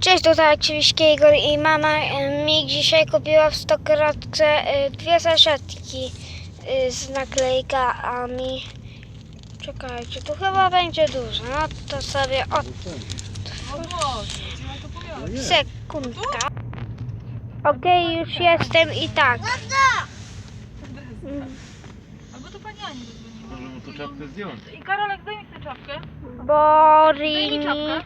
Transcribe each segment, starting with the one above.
Cześć, tutaj oczywiście Igor i mama mi dzisiaj kupiła w Stokrotce e, dwie saszetki e, z naklejkami. Czekajcie, tu chyba będzie dużo. No to sobie od sekundka. Okej, już jestem i tak. Albo to pani Ani. Może mu tu czapkę zdjąć. I Karolek, zdejmij tę czapkę. Czapkę.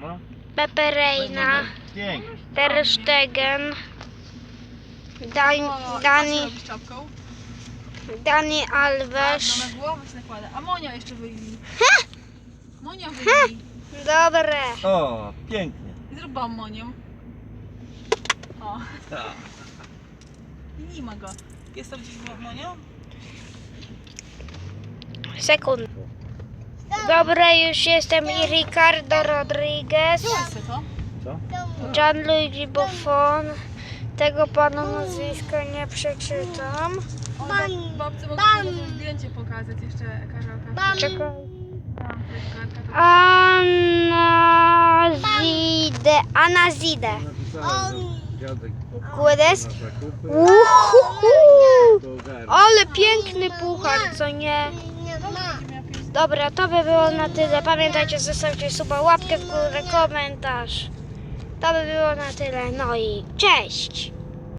No. Peperejna, Pięknie. Ter Stegen, Dani? Dani No Alves. na głowę się nakłada. A Monia jeszcze wyjmij. Monia wyjmij. Dobre. O, pięknie. Bam Monią. O, i nie ma go. Jest tam gdzieś Monia? Sekund. Dobre, już jestem i Ricardo Rodriguez. Co? Gianluigi Buffon. Tego pana nazwiska nie przeczytam. O, bab- babce mogę ci zdjęcie pokazać jeszcze Karolka. Czekaj. Tam, Karolka, to- Anna Zide. Anna Zide. Napisałem, że dziadek Guedes. na zakupy. Uhuhu. To ogarnie. Ale piękny puchar, co nie? Dobra, to by było na tyle. Pamiętajcie, zostawcie suba, łapkę w górę, komentarz. To by było na tyle. No i cześć!